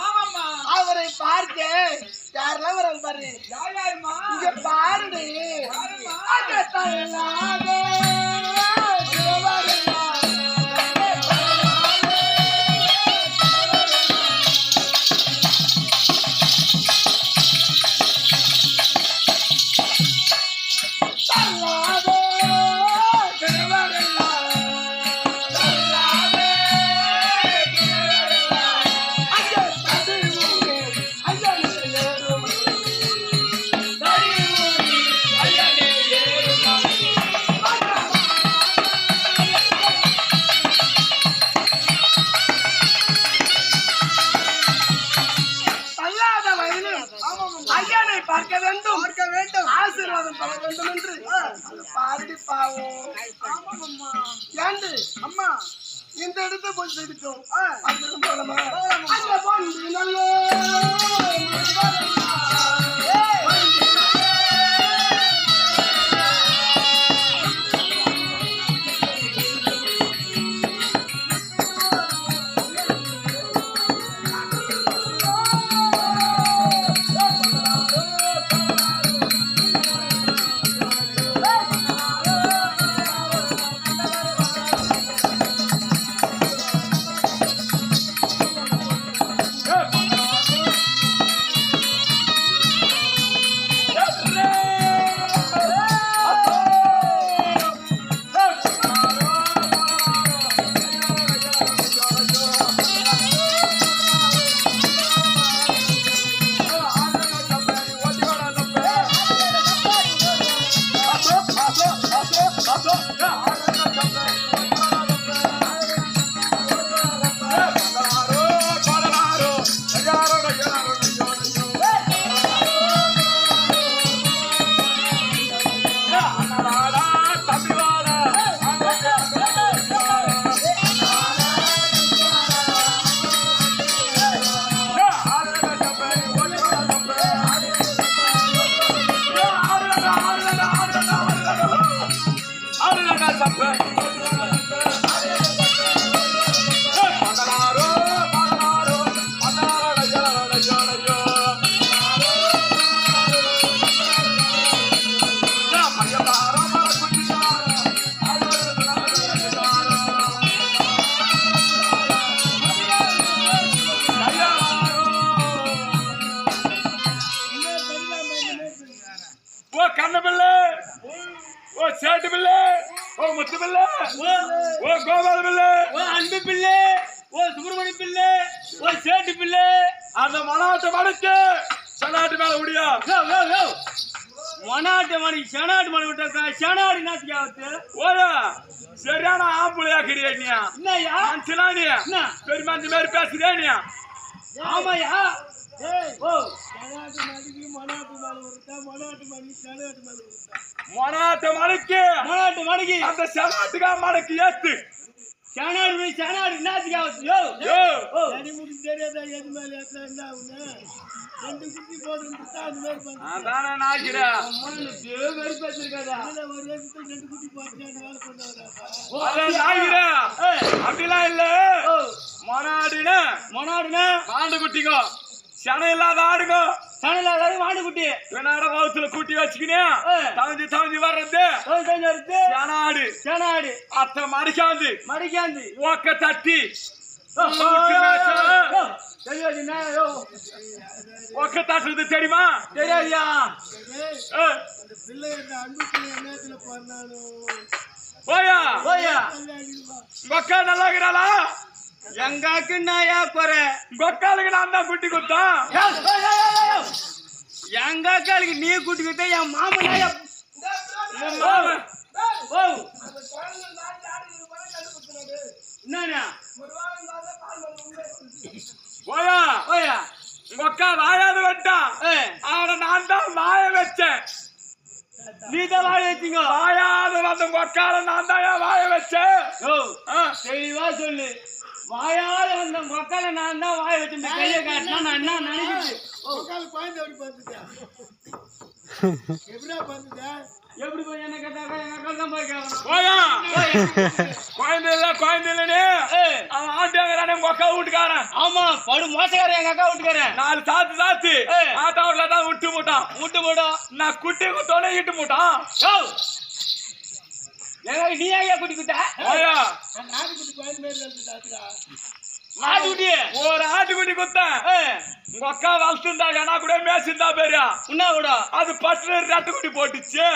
ஆமாம்மா. அவரை பார்க்க யாரெல்லாம் வராங்க பாரு. இங்க பாருடி. அம்மா இந்த இடத்தை போய் செதுக்கும் அங்கிருந்து போகலாமா நல்லோ. ஓ கண்ண பிள்ளை ஓ சேட்டு பிள்ளை ஓ முத்து பிள்ளை ஓ கோபால பிள்ளை ஓ அன்பு பிள்ளை ஓ சுப்பிரமணி பிள்ளை ஓ சேட்டு பிள்ளை அந்த மனாட்டு மடக்கு சனாட்டு மேல முடியா மொனாட்டு மணி செனாட்டு மணி விட்டாக்கா செனாடு நாத்துக்கு ஆகுது ஓயா சரியான ஆம்பளையா கிரியா நீ? என்னய்யா? சிலானி என்ன? பெருமா இந்த மாதிரி ஆமாய்யா. ஓ மொனாட்டு மடக்கு மொனாட்டு மணிக்கு அந்த சனாட்டுக்கா மடக்கு ஏத்து. செனாடு போய் செனாடு நாத்துக்கு ஆகுது யோ யோ. ஓ. அதானே நாய்க்கிறேன் மொனாட்டு வெறுப்பு வச்சிருக்காதா அதான் நாய்க்கிறேன் ஏய், அப்படிலாம் இல்ல. ஓ. மொனாடுன்னு மொனாடுனா மாண்டு குட்டிக்கோ. சனம் இல்லாத ஆடுங்கோ. சனல அதாவது மாடு குட்டி. வினாட வகுத்துல கூட்டி வச்சுக்கினே ஏய். தவஞ்சி தவஞ்சி வர்றது. ஓ கொஞ்சம் இருக்கு சனாடு. செனாடு. அத்தை மடிக்காந்து. மடிக்காந்து. ஓக்க தட்டி. ஒக்க தட்டுறது தெரியுமா? தெரியாதுயா? போயா? போயா? கொக்கா நல்லா இருக்கிறாளா? எங்க அக்கு நாயா குறை கொக்காலுக்கு நான் தான் குட்டி குத்தான் யோ, யோ, யோ, யோ, யோ. எங்க அக்காளுக்கு நீ கூட்டிக்கிட்ட என் மாமன் மாமன். ஓ என்னண்ணா? போயா போயா கொக்கா வாயாது வட்டான் ஏய், அவனை நான் தான் வாய வச்சேன். நீ தான் வாழ வச்சீங்க வாயாது வந்த நான் தான் வாய வச்சேன். ஓ ஆ, தெளிவா சொல்லு. வாயால வந்த மக்களை நான் தான் வாய வச்சு கையை காட்டினா நான் என்ன நினைக்கிட்டு எப்படி போய் என்ன கேட்டாக்கா எங்க அக்கா தான் போய் கேட்கணும். குழந்தை இல்ல உங்க அக்கா வீட்டுக்காரன்? ஆமா படு மோசக்காரன் எங்க அக்கா வீட்டுக்காரன். நாலு சாத்து சாத்து. ஆத்தாவுல தான் விட்டு மூட்டான் முட்டு போடும் நான் குட்டி குத்தோட இட்டு எங்க நீ ஏன் குட்டி குட்ட? போயா நாட்டுக்குட்டி கோயில் மேல இருந்து தாத்துடா. ஆட்டு குட்டி ஒரு ஆட்டுக்குட்டி குத்தேன். உங்க அக்கா வளர்த்துருந்தா ஏன்னா கூட மேய்ச்சிருந்தா பேரு? உன்னா கூட? அது பட்டு ரெட்டு குட்டி போட்டுச்சு.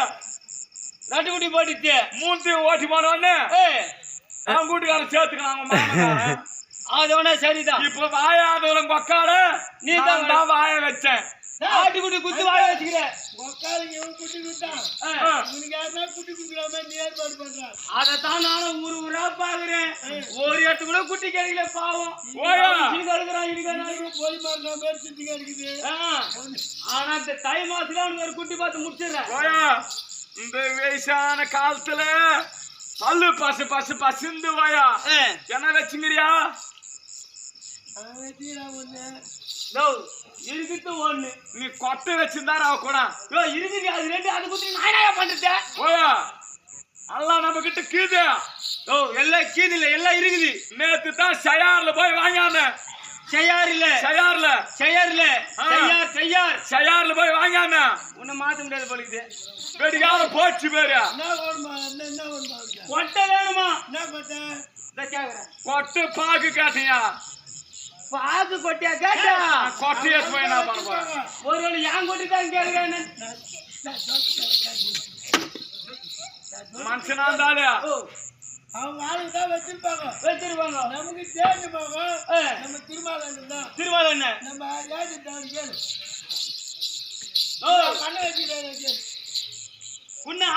நட்டு குட்டி போட்டுச்சு மூந்தி ஓட்டி போனோடனே ஏய் அவன் கூட்டுக்காரன் சேர்த்துக்கலாம் அவங்க மாமனாரன். அது ஒண்ணா சரிதான். இப்ப வாயாதவன் உங்க அக்கால நீ நீ தான் தான் வாய வச்சேன். ஆட்டுக்குட்டி குத்து வாய வச்சுக்கிற. உக்காலுக்கு இவன் குட்டி குட்டான் ஆ. இவனுக்கு யாருன்னா குட்டி குடுக்குறாம நீ ஏற்பாடு பண்றான். அதத்தான் நானும் ஊரு ஊரா பாக்குறேன். ஒரு இடத்து கூட குட்டி கிடைக்கல பாவம். இருக்கிறான் இங்க இருக்கிறான். போலி மாதிரி சுத்தி கிடைக்குது. ஆனா இந்த தை மாசத்துல அவனுக்கு ஒரு குட்டி பார்த்து முடிச்சிடுறேன். இந்த வயசான காலத்துல பல்லு பசு பசு பசுந்து வாயா என்ன வச்சுங்கிறியா இருக்குது ஒண்ணு. நீ கொட்டை வச்சிருந்தாரு அவ கூட. யோ இருக்குது அது ரெண்டு அது குத்தி நான் என்ன பண்றது போயா. எல்லாம் நம்ம கிட்ட கீது. ஓ எல்லாம் கீது இல்ல எல்லாம் இருக்குது. நேத்து தான் சயார்ல போய் வாங்கான செய்யார் இல்ல. சயார்ல செய்யார் இல்ல. ஆ. செய்யார் செய்யார் சயார்ல போய் வாங்கான உன்னை மாத்த முடியாது போலுக்குது வெடிக்காத போச்சு பேரு. வேணுமா? என்ன? கொட்டை வேணுமா? என்ன கேக்குறேன். கொட்டு பாக்கு காட்டியா? பாக்கு கொட்டியா கேட்டா? கொட்டையை போய் என்ன பண்ண ஒரு வேளை என் கொட்டி தான் கேக்குறேன் மனுஷனா இருந்தாலே. ஓ. அவங்க ஆளுக்கு தான் வச்சிருப்பாங்க. வச்சிருவாங்க நமக்கு போகும் ஆ. நம்ம திருமாவளவன் தான். திருவாளர் என்ன? நம்ம ஏஜி தான் கேளு. ஓ. பண்ண வச்சுக்கிறாரு கேளு. உன்னா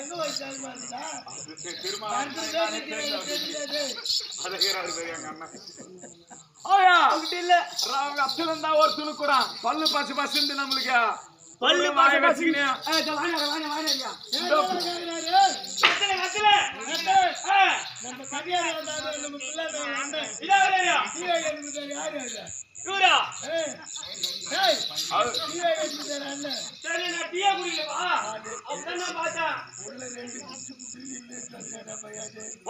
எங்க வச்சாரு பாருடா ஓயா அவகிட்ட இல்ல அவங்க அத்துல இருந்தா ஒரு துணு கூட பல்லு பசு பசுந்து நம்மளுக்கு பல்லு வாய பாத்து வாங்க வாங்க நம்ம நம்ம பிள்ளை யாரு அண்ணன் சரி நான் டீயா குடிக்கவா அப்பதான் நான் பார்த்தேன்?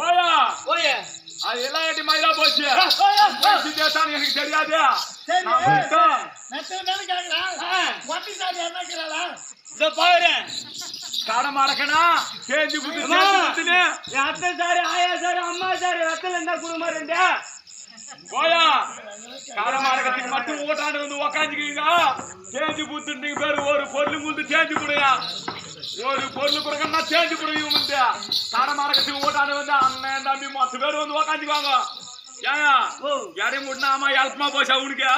ஓயா ஓயே அது எல்லாம் எட்டி மயிலா போச்சு. தேசான்னு எனக்கு தெரியாது. சரி என்ன இதோ பாக்குறேன் கடை. தேஞ்சு குத்துன்னு. என் அத்தை சாரு ஆயா சாரு அம்மா சாரு ரத்தல இருந்தா குடும்பம் ரெண்டு. போயா. மட்டும் ஓட்டாண்டு வந்து உக்காந்துக்கீங்க. தேஞ்சு குத்துட்டீங்க பேரு ஒரு பொருள் முந்து தேஞ்சு கொடுங்க. ஒரு பொருள் கொடுக்கணும்னா தேஞ்சு கொடுங்க வந்து கடை மடக்கத்துக்கு ஓட்டாண்டு வந்து அண்ணன் தம்பி மொத்த பேர் வந்து உக்காந்துக்குவாங்க. ஏயா ஓ. எடை முன்னாமா ஹெல்ப்மா போச்சா உனக்கு?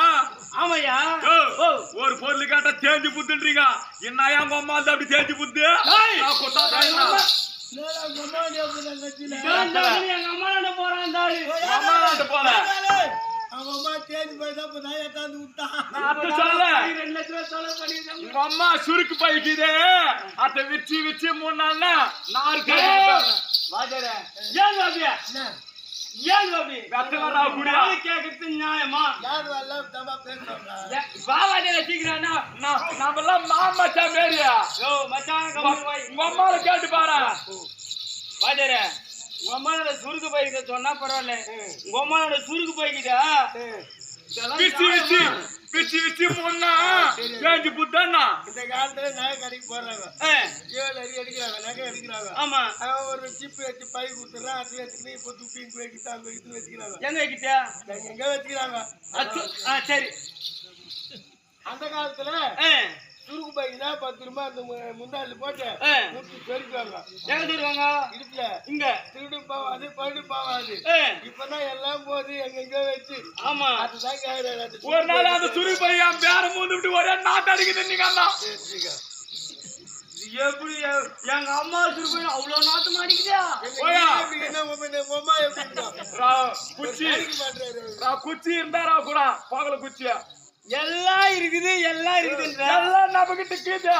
ஆமாய்யா. ஓ, ஓ. ஒரு பொருள் கேட்டா தேஞ்சு புத்துன்றீங்க. என்ன எங்க அம்மா வந்து அப்படி தேஞ்சு புத்து? அம்மா. போறான் போல. அவன் அம்மா தேடி போய் தான் இப்ப நான் ஏத்தாந்து விட்டான். உங்க அம்மா சுருக்கு பைக்குது அத்தை விச்சு விச்சு மூணு நாள்னா நாலு ஏன் பாபி என்ன? ஏன் பாபி வெத்தலை ராவு குடியா கேக்குறது நியாயமா? யார் வரல தப்பா சீக்கிரம்னா நம்மெல்லாம் மாமச்சா மேரியா யோ மச்சான் உங்க அம்மாவை கேட்டு பாரு வாஜரே அம்மாவோட சுருக்கு பைக்கிட்ட சொன்னா பரவாயில்ல. அம்மாவோட சுருக்கு பைக்கிட்ட விச்சு விச்சு விச்சு விச்சு புத்தானா இந்த காலத்துல நகை கடைக்கு போடுறாங்க ஏழு அடி அடிக்கிறாங்க நகை அடிக்கிறாங்க ஆமா. அவன் ஒரு சிப்பு வச்சு பை கொடுத்துறான் அதுல வச்சுக்கிட்டு இப்போ துப்பி இங்க வைக்கிட்டு அங்க வைக்கிட்டு வச்சுக்கிறாங்க. எங்க கிட்ட நாங்க எங்க வச்சுக்கிறாங்க? ஆ சரி. அந்த காலத்துல ஆ, சுருக்கு பைக்கு தான் பத்து ரூபாய் அந்த மு- முந்தாளில் போட்டு. முட்டி பெருக்குவாங்க எங்க இடுப்புல இங்க. திருடு போவாது படு போவாது. இப்பதான் எல்லாம் போது எங்கெங்க வச்சு. ஆமா. அதுதான் ஒரு நாள் அந்த சுருக்கு பையன் பேர மூந்து விட்டு ஒரே நாட்டு அடிக்குது நீங்க எப்படி எங்க அம்மா சுருக்கு அவ்வளவு நாத்து? ரா- குச்சி. குச்சி இருந்தாரா கூட. பகல குச்சியா. எல்லாம் இருக்குது எல்லாம் இருக்குதுன்ற? எல்லாம் நம்ம கிட்ட கீதா